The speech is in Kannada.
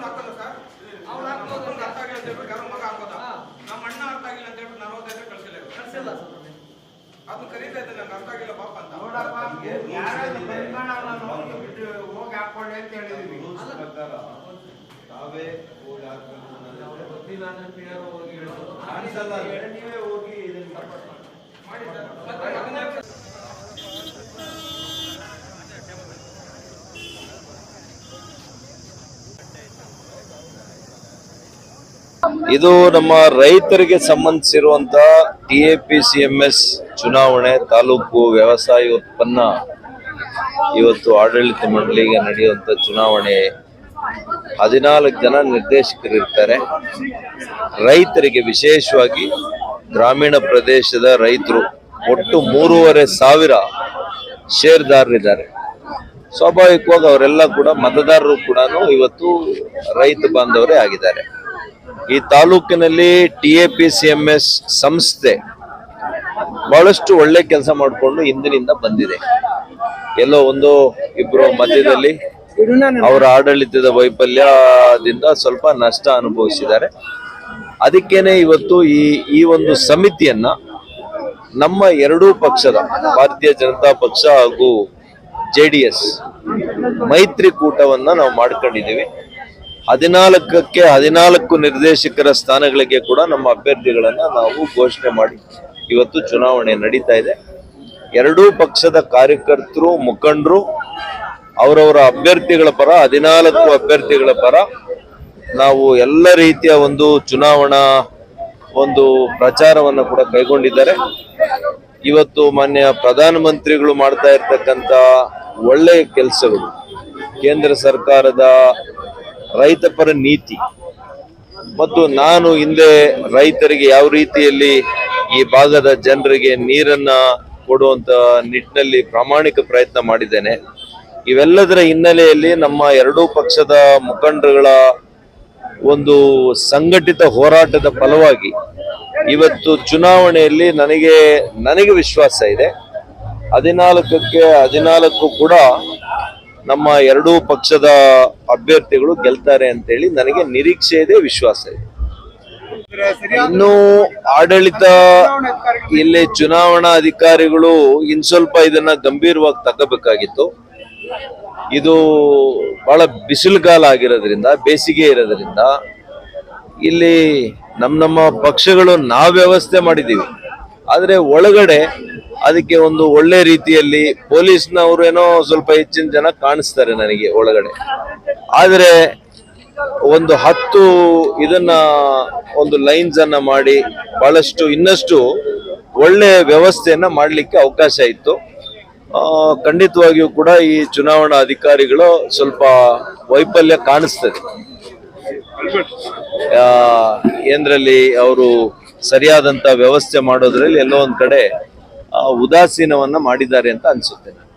ಹಾಕಲ್ಲ ಸರ್ ಹಾಕೋದು ಅರ್ಥ ಆಗಿಲ್ಲ ಅಂತ ಹೇಳ್ಬಿಟ್ಟು ನಮ್ಮ ಅಣ್ಣ ಅರ್ಥ ಆಗಿಲ್ಲ ಅಂತ ಹೇಳ್ಬಿಟ್ಟು ನಾನು ಕಳ್ಸಿಲ್ಲ ಕಳ್ಸಿಲ್ಲ ಅದು ಕರೀತಾ ಇದ್ದೆ ಅರ್ಥ ಆಗಿಲ್ಲ ಪಾಪ ಅಂತ ಬಿಟ್ಟು ಹೋಗಿ ಹಾಕೊಳ್ಳಿ ಅಂತ ಹೇಳಿದೀನಿ ಸರ್ಕಾರ ತಾವೇ ಹೋಗಿ ಗೊತ್ತಿಲ್ಲ ಅಂತ ಯಾರೋ ಹೋಗಿ ನೀವೇ ಹೋಗಿ ಇದನ್ನ ಮಾಡಿ ಸರ್ ಇದು ನಮ್ಮ ರೈತರಿಗೆ ಸಂಬಂಧಿಸಿರುವಂತ T A P C M S ಚುನಾವಣೆ ತಾಲೂಕು ವ್ಯವಸಾಯ ಉತ್ಪನ್ನ ಇವತ್ತು ಆಡಳಿತ ಮಂಡಳಿಗೆ ನಡೆಯುವಂತ ಚುನಾವಣೆ. ಹದಿನಾಲ್ಕು ಜನ ನಿರ್ದೇಶಕರು ಇರ್ತಾರೆ. ರೈತರಿಗೆ ವಿಶೇಷವಾಗಿ ಗ್ರಾಮೀಣ ಪ್ರದೇಶದ ರೈತರು ಒಟ್ಟು ಮೂರುವರೆ ಸಾವಿರ ಷೇರ್ದಾರರಿದ್ದಾರೆ ಸ್ವಾಭಾವಿಕವಾಗಿ ಅವರೆಲ್ಲ ಕೂಡ ಮತದಾರರು ಕೂಡ ಇವತ್ತು ರೈತ ಬಾಂಧವರೇ ಆಗಿದ್ದಾರೆ. ಈ ತಾಲೂಕಿನಲ್ಲಿ T A P C M S ಸಂಸ್ಥೆ ಬಹಳಷ್ಟು ಒಳ್ಳೆ ಕೆಲಸ ಮಾಡಿಕೊಂಡು ಹಿಂದಿನಿಂದ ಬಂದಿದೆ. ಎಲ್ಲೋ ಒಂದು ಇಬ್ರು ಮಧ್ಯದಲ್ಲಿ ಅವರ ಆಡಳಿತದ ವೈಫಲ್ಯದಿಂದ ಸ್ವಲ್ಪ ನಷ್ಟ ಅನುಭವಿಸಿದ್ದಾರೆ. ಅದಕ್ಕೇನೆ ಇವತ್ತು ಈ ಈ ಒಂದು ಸಮಿತಿಯನ್ನ ನಮ್ಮ ಎರಡೂ ಪಕ್ಷದ ಭಾರತೀಯ ಜನತಾ ಪಕ್ಷ ಹಾಗೂ ಜೆ ಡಿ ಎಸ್ ಮೈತ್ರಿಕೂಟವನ್ನ ನಾವು ಮಾಡ್ಕೊಂಡಿದ್ದೀವಿ. ಹದಿನಾಲ್ಕಕ್ಕೆ ಹದಿನಾಲ್ಕು ನಿರ್ದೇಶಕರ ಸ್ಥಾನಗಳಿಗೆ ಕೂಡ ನಮ್ಮ ಅಭ್ಯರ್ಥಿಗಳನ್ನು ನಾವು ಘೋಷಣೆ ಮಾಡಿ ಇವತ್ತು ಚುನಾವಣೆ ನಡೀತಾ ಇದೆ. ಎರಡೂ ಪಕ್ಷದ ಕಾರ್ಯಕರ್ತರು, ಮುಖಂಡರು, ಅವರವರ ಅಭ್ಯರ್ಥಿಗಳ ಪರ, ಹದಿನಾಲ್ಕು ಅಭ್ಯರ್ಥಿಗಳ ಪರ ನಾವು ಎಲ್ಲ ರೀತಿಯ ಒಂದು ಚುನಾವಣಾ ಒಂದು ಪ್ರಚಾರವನ್ನು ಕೂಡ ಕೈಗೊಂಡಿದ್ದಾರೆ. ಇವತ್ತು ಮಾನ್ಯ ಪ್ರಧಾನಮಂತ್ರಿಗಳು ಮಾಡ್ತಾ ಇರ್ತಕ್ಕಂಥ ಒಳ್ಳೆಯ ಕೆಲಸಗಳು ಕೇಂದ್ರ ಸರ್ಕಾರದ ರೈತಪರ ನೀತಿ. ಮತ್ತು ನಾನು ಹಿಂದೆ ರೈತರಿಗೆ ಯಾವ ರೀತಿಯಲ್ಲಿ ಈ ಭಾಗದ ಜನರಿಗೆ ನೀರನ್ನ ಕೊಡುವಂತ ನಿಟ್ಟಿನಲ್ಲಿ ಪ್ರಾಮಾಣಿಕ ಪ್ರಯತ್ನ ಮಾಡಿದ್ದೇನೆ. ಇವೆಲ್ಲದರ ಹಿನ್ನೆಲೆಯಲ್ಲಿ ನಮ್ಮ ಎರಡೂ ಪಕ್ಷದ ಮುಖಂಡರುಗಳ ಒಂದು ಸಂಘಟಿತ ಹೋರಾಟದ ಫಲವಾಗಿ ಇವತ್ತು ಚುನಾವಣೆಯಲ್ಲಿ ನನಗೆ ನನಗೆ ವಿಶ್ವಾಸ ಇದೆ. ಹದಿನಾಲ್ಕಕ್ಕೆ, ಹದಿನಾಲ್ಕು ಕೂಡ ನಮ್ಮ ಎರಡೂ ಪಕ್ಷದ ಅಭ್ಯರ್ಥಿಗಳು ಗೆಲ್ತಾರೆ ಅಂತೇಳಿ ನನಗೆ ನಿರೀಕ್ಷೆ ಇದೆ, ವಿಶ್ವಾಸ ಇದೆ. ಇನ್ನು ಆಡಳಿತ ಇಲ್ಲಿ ಚುನಾವಣಾ ಅಧಿಕಾರಿಗಳು ಇನ್ ಸ್ವಲ್ಪ ಇದನ್ನ ಗಂಭೀರವಾಗಿ ತಗೋಬೇಕಾಗಿತ್ತು ಇದು ಬಹಳ ಬಿಸಿಲುಗಾಲ ಆಗಿರೋದ್ರಿಂದ, ಬೇಸಿಗೆ ಇರೋದ್ರಿಂದ ಇಲ್ಲಿ ನಮ್ಮ ನಮ್ಮ ಪಕ್ಷಗಳು ನಾವು ವ್ಯವಸ್ಥೆ ಮಾಡಿದ್ದೀವಿ ಆದರೆ ಒಳಗಡೆ ಅದಕ್ಕೆ ಒಂದು ಒಳ್ಳೆ ರೀತಿಯಲ್ಲಿ ಪೊಲೀಸ್ನವರು ಏನೋ ಸ್ವಲ್ಪ ಹೆಚ್ಚಿನ ಜನ ಕಾಣಿಸ್ತಾರೆ ನನಗೆ ಒಳಗಡೆ. ಆದರೆ ಒಂದು ಹತ್ತು ಇದನ್ನ ಒಂದು ಲೈನ್ಸ್ ಅನ್ನ ಮಾಡಿ ಬಹಳಷ್ಟು ಇನ್ನಷ್ಟು ಒಳ್ಳೆ ವ್ಯವಸ್ಥೆಯನ್ನ ಮಾಡಲಿಕ್ಕೆ ಅವಕಾಶ ಇತ್ತು. ಖಂಡಿತವಾಗಿಯೂ ಕೂಡ ಈ ಚುನಾವಣಾ ಅಧಿಕಾರಿಗಳು ಸ್ವಲ್ಪ ವೈಫಲ್ಯ ಕಾಣಿಸ್ತದೆ. ಆ, ಏನ್ರಲ್ಲಿ ಅವರು ಸರಿಯಾದಂತ ವ್ಯವಸ್ಥೆ ಮಾಡೋದ್ರಲ್ಲಿ ಎಲ್ಲೋ ಒಂದ್ ಕಡೆ ಉದಾಸೀನವನ್ನ ಮಾಡಿದ್ದಾರೆ ಅಂತ ಅನ್ಸುತ್ತೆ.